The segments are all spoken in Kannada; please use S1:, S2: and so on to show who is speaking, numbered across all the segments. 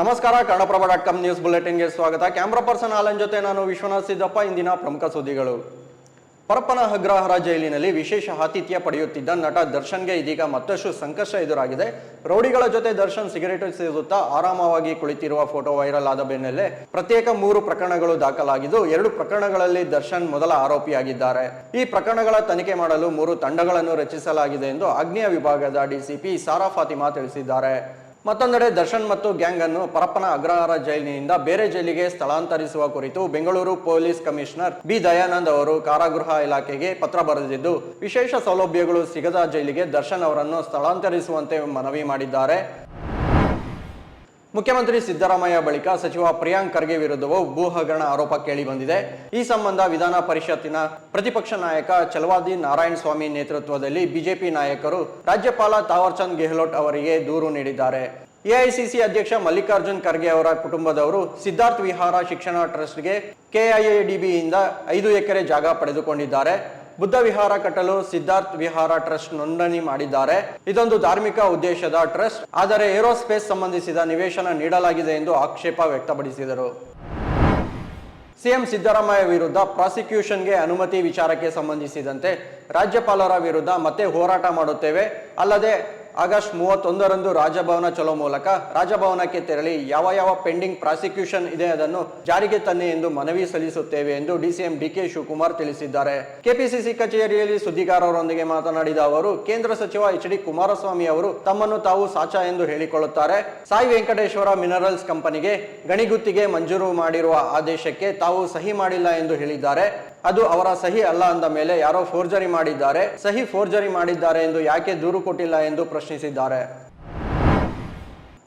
S1: ನಮಸ್ಕಾರ, ಕನ್ನಡಪ್ರಭ ಡಾಟ್ ಕಾಮ್ ನ್ಯೂಸ್ ಬುಲೆಟಿನ್ಗೆ ಸ್ವಾಗತ. ಕ್ಯಾಮ್ರಾ ಪರ್ಸನ್ ಆಲನ್ ಜೊತೆ ನಾನು ವಿಶ್ವನಾಥ್ ಸಿದ್ದಪ್ಪ, ಇಂದಿನ ಪ್ರಮುಖ ಸುದ್ದಿಗಳು. ಪರಪ್ಪನ ಅಗ್ರಹಾರ ಜೈಲಿನಲ್ಲಿ ವಿಶೇಷ ಆತಿಥ್ಯ ಪಡೆಯುತ್ತಿದ್ದ ನಟ ದರ್ಶನ್ಗೆ ಇದೀಗ ಮತ್ತಷ್ಟು ಸಂಕಷ್ಟ ಎದುರಾಗಿದೆ. ರೌಡಿಗಳ ಜೊತೆ ದರ್ಶನ್ ಸಿಗರೇಟ್ ಸೇದುತ್ತಾ ಆರಾಮವಾಗಿ ಕುಳಿತಿರುವ ಫೋಟೋ ವೈರಲ್ ಆದ ಬೆನ್ನಲ್ಲೇ ಪ್ರತ್ಯೇಕ ಮೂರು ಪ್ರಕರಣಗಳು ದಾಖಲಾಗಿದ್ದು, ಎರಡು ಪ್ರಕರಣಗಳಲ್ಲಿ ದರ್ಶನ್ ಮೊದಲ ಆರೋಪಿಯಾಗಿದ್ದಾರೆ. ಈ ಪ್ರಕರಣಗಳ ತನಿಖೆ ಮಾಡಲು ಮೂರು ತಂಡಗಳನ್ನು ರಚಿಸಲಾಗಿದೆ ಎಂದು ಅಗ್ನಿಯ ವಿಭಾಗದ ಡಿಸಿಪಿ ಸಾರಾ ಫಾತಿಮಾ ತಿಳಿಸಿದ್ದಾರೆ. ಮತ್ತೊಂದೆಡೆ ದರ್ಶನ್ ಮತ್ತು ಗ್ಯಾಂಗ್ ಅನ್ನು ಪರಪ್ಪನ ಅಗ್ರಹಾರ ಜೈಲಿನಿಂದ ಬೇರೆ ಜೈಲಿಗೆ ಸ್ಥಳಾಂತರಿಸುವ ಕುರಿತು Bengaluru police commissioner B Dayanand ಅವರು ಕಾರಾಗೃಹ ಇಲಾಖೆಗೆ ಪತ್ರ ಬರೆದಿದ್ದು, ವಿಶೇಷ ಸೌಲಭ್ಯಗಳು ಸಿಗದ ಜೈಲಿಗೆ ದರ್ಶನ್ ಅವರನ್ನು ಸ್ಥಳಾಂತರಿಸುವಂತೆ ಮನವಿ ಮಾಡಿದ್ದಾರೆ. ಮುಖ್ಯಮಂತ್ರಿ ಸಿದ್ದರಾಮಯ್ಯ ಬಳಿಕ ಸಚಿವ ಪ್ರಿಯಾಂಕ್ ಖರ್ಗೆ ವಿರುದ್ಧವೂ ಭೂ ಹಗರಣ ಆರೋಪ ಕೇಳಿ ಬಂದಿದೆ. ಈ ಸಂಬಂಧ ವಿಧಾನ ಪರಿಷತ್ತಿನ ಪ್ರತಿಪಕ್ಷ ನಾಯಕ ಚಲವಾದಿ ನಾರಾಯಣ ಸ್ವಾಮಿ ನೇತೃತ್ವದಲ್ಲಿ ಬಿಜೆಪಿ ನಾಯಕರು ರಾಜ್ಯಪಾಲ ತಾವರ್ಚಂದ್ ಗೆಹ್ಲೋಟ್ ಅವರಿಗೆ ದೂರು ನೀಡಿದ್ದಾರೆ. ಎಐಸಿಸಿ ಅಧ್ಯಕ್ಷ ಮಲ್ಲಿಕಾರ್ಜುನ್ ಖರ್ಗೆ ಅವರ ಕುಟುಂಬದವರು ಸಿದ್ಧಾರ್ಥ್ ವಿಹಾರ ಶಿಕ್ಷಣ ಟ್ರಸ್ಟ್ಗೆ ಕೆಐಎಡಿಬಿಯಿಂದ ಐದು ಎಕರೆ ಜಾಗ ಪಡೆದುಕೊಂಡಿದ್ದಾರೆ. ಬುದ್ಧ ವಿಹಾರ ಕಟ್ಟಲು ಸಿದ್ಧಾರ್ಥ್ ವಿಹಾರ ಟ್ರಸ್ಟ್ ನೋಂದಣಿ ಮಾಡಿದ್ದಾರೆ. ಇದೊಂದು ಧಾರ್ಮಿಕ ಉದ್ದೇಶದ ಟ್ರಸ್ಟ್, ಆದರೆ ಏರೋಸ್ಪೇಸ್ ಸಂಬಂಧಿಸಿದ ನಿವೇಶನ ನೀಡಲಾಗಿದೆ ಎಂದು ಆಕ್ಷೇಪ ವ್ಯಕ್ತಪಡಿಸಿದರು. ಸಿಎಂ ಸಿದ್ದರಾಮಯ್ಯ ವಿರುದ್ಧ ಪ್ರಾಸಿಕ್ಯೂಷನ್ಗೆ ಅನುಮತಿ ವಿಚಾರಕ್ಕೆ ಸಂಬಂಧಿಸಿದಂತೆ ರಾಜ್ಯಪಾಲರ ವಿರುದ್ಧ ಮತ್ತೆ ಹೋರಾಟ ಮಾಡುತ್ತೇವೆ. ಅಲ್ಲದೆ ಆಗಸ್ಟ್ ಮೂವತ್ತೊಂದರಂದು ರಾಜಭವನ ಚಲೋ ಮೂಲಕ ರಾಜಭವನಕ್ಕೆ ತೆರಳಿ ಯಾವ ಯಾವ ಪೆಂಡಿಂಗ್ ಪ್ರಾಸಿಕ್ಯೂಷನ್ ಇದೆ ಅದನ್ನು ಜಾರಿಗೆ ತನ್ನಿ ಎಂದು ಮನವಿ ಸಲ್ಲಿಸುತ್ತೇವೆ ಎಂದು ಡಿಸಿಎಂ ಡಿಕೆ ಶಿವಕುಮಾರ್ ತಿಳಿಸಿದ್ದಾರೆ. ಕೆಪಿಸಿಸಿ ಕಚೇರಿಯಲ್ಲಿ ಸುದ್ದಿಗಾರರೊಂದಿಗೆ ಮಾತನಾಡಿದ ಅವರು, ಕೇಂದ್ರ ಸಚಿವ ಎಚ್ ಡಿ ಕುಮಾರಸ್ವಾಮಿ ಅವರು ತಮ್ಮನ್ನು ತಾವು ಸಾಚ ಎಂದು ಹೇಳಿಕೊಳ್ಳುತ್ತಾರೆ. ಸಾಯಿ ವೆಂಕಟೇಶ್ವರ ಮಿನರಲ್ಸ್ ಕಂಪನಿಗೆ ಗಣಿಗುತ್ತಿಗೆ ಮಂಜೂರು ಮಾಡಿರುವ ಆದೇಶಕ್ಕೆ ತಾವು ಸಹಿ ಮಾಡಿಲ್ಲ ಎಂದು ಹೇಳಿದ್ದಾರೆ. ಅದು ಅವರ ಸಹಿ ಅಲ್ಲ ಅಂದ ಮೇಲೆ ಯಾರೋ ಫೋರ್ಜರಿ ಮಾಡಿದ್ದಾರೆ. ಸಹಿ ಫೋರ್ಜರಿ ಮಾಡಿದ್ದಾರೆ ಎಂದು ಯಾಕೆ ದೂರು ಕೊಟ್ಟಿಲ್ಲ ಎಂದು ಪ್ರಶ್ನಿಸಿದ್ದಾರೆ.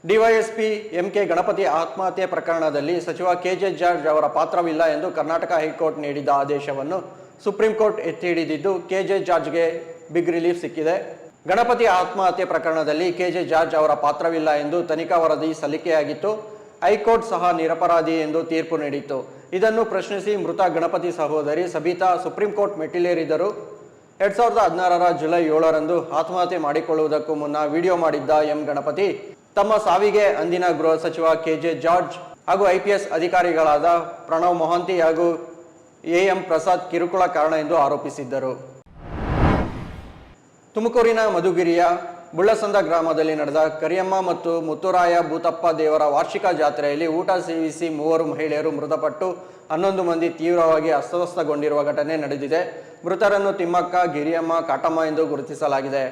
S1: ಡಿವೈಎಸ್ಪಿ ಎಂಕೆ ಗಣಪತಿ ಆತ್ಮಹತ್ಯೆ ಪ್ರಕರಣದಲ್ಲಿ ಸಚಿವ ಕೆಜೆ ಜಾರ್ಜ್ ಅವರ ಪಾತ್ರವಿಲ್ಲ ಎಂದು ಕರ್ನಾಟಕ ಹೈಕೋರ್ಟ್ ನೀಡಿದ ಆದೇಶವನ್ನು ಸುಪ್ರೀಂ ಕೋರ್ಟ್ ಎತ್ತಿ ಹಿಡಿದಿದ್ದು ಕೆಜೆ ಜಾರ್ಜ್ಗೆ ಬಿಗ್ ರಿಲೀಫ್ ಸಿಕ್ಕಿದೆ. ಗಣಪತಿ ಆತ್ಮಹತ್ಯೆ ಪ್ರಕರಣದಲ್ಲಿ ಕೆಜೆ ಜಾರ್ಜ್ ಅವರ ಪಾತ್ರವಿಲ್ಲ ಎಂದು ತನಿಖಾ ವರದಿ ಸಲ್ಲಿಕೆಯಾಗಿತ್ತು. ಹೈಕೋರ್ಟ್ ಸಹ ನಿರಪರಾಧಿ ಎಂದು ತೀರ್ಪು ನೀಡಿತ್ತು. ಇದನ್ನು ಪ್ರಶ್ನಿಸಿ ಮೃತ ಗಣಪತಿ ಸಹೋದರಿ ಸಬಿತಾ ಸುಪ್ರೀಂ ಕೋರ್ಟ್ ಮೆಟ್ಟಿಲೇರಿದರು. ಎರಡ್ ಸಾವಿರದ ಹದಿನಾರರ ಜುಲೈ ಏಳರಂದು ಆತ್ಮಹತ್ಯೆ ಮಾಡಿಕೊಳ್ಳುವುದಕ್ಕೂ ಮುನ್ನ ವಿಡಿಯೋ ಮಾಡಿದ್ದ ಎಂ ಗಣಪತಿ, ತಮ್ಮ ಸಾವಿಗೆ ಅಂದಿನ ಗೃಹ ಸಚಿವ ಕೆಜೆ ಜಾರ್ಜ್ ಹಾಗೂ ಐಪಿಎಸ್ ಅಧಿಕಾರಿಗಳಾದ ಪ್ರಣವ್ ಮೊಹಂತಿ ಹಾಗೂ ಎಎಂ ಪ್ರಸಾದ್ ಕಿರುಕುಳ ಕಾರಣ ಎಂದು ಆರೋಪಿಸಿದ್ದರು. ತುಮಕೂರಿನ ಮಧುಗಿರಿಯ ಬುಳ್ಳಸಂದ ಗ್ರಾಮದಲ್ಲಿ ನಡೆದ ಕರಿಯಮ್ಮ ಮತ್ತು ಮುತ್ತುರಾಯ ಭೂತಪ್ಪ ದೇವರ ವಾರ್ಷಿಕ ಜಾತ್ರೆಯಲ್ಲಿ ಊಟ ಸೇವಿಸಿ ಮೂವರು ಮಹಿಳೆಯರು ಮೃತಪಟ್ಟು ಹನ್ನೊಂದು ಮಂದಿ ತೀವ್ರವಾಗಿ ಅಸ್ವಸ್ಥಗೊಂಡಿರುವ ಘಟನೆ ನಡೆದಿದೆ. ಮೃತರನ್ನು ತಿಮ್ಮಕ್ಕ, ಗಿರಿಯಮ್ಮ, ಕಾಟಮ್ಮ ಎಂದು ಗುರುತಿಸಲಾಗಿದೆ.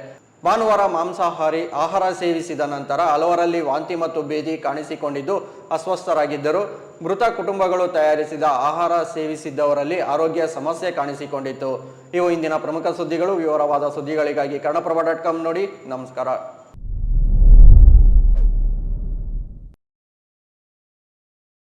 S1: ಭಾನುವಾರ ಮಾಂಸಾಹಾರಿ, ಆಹಾರ ಸೇವಿಸಿದ ನಂತರ ಹಲವರಲ್ಲಿ ವಾಂತಿ ಮತ್ತು ಬೇದಿ ಕಾಣಿಸಿಕೊಂಡಿದ್ದು ಅಸ್ವಸ್ಥರಾಗಿದ್ದರು. ಮೃತ ಕುಟುಂಬಗಳು ತಯಾರಿಸಿದ ಆಹಾರ ಸೇವಿಸಿದ್ದವರಲ್ಲಿ ಆರೋಗ್ಯ ಸಮಸ್ಯೆ ಕಾಣಿಸಿಕೊಂಡಿತ್ತು. ಇವು ಇಂದಿನ ಪ್ರಮುಖ ಸುದ್ದಿಗಳು. ವಿವರವಾದ ಸುದ್ದಿಗಳಿಗಾಗಿ ಕನ್ನಡಪ್ರಭ ಡಾಟ್ ಕಾಮ್ ನೋಡಿ. ನಮಸ್ಕಾರ.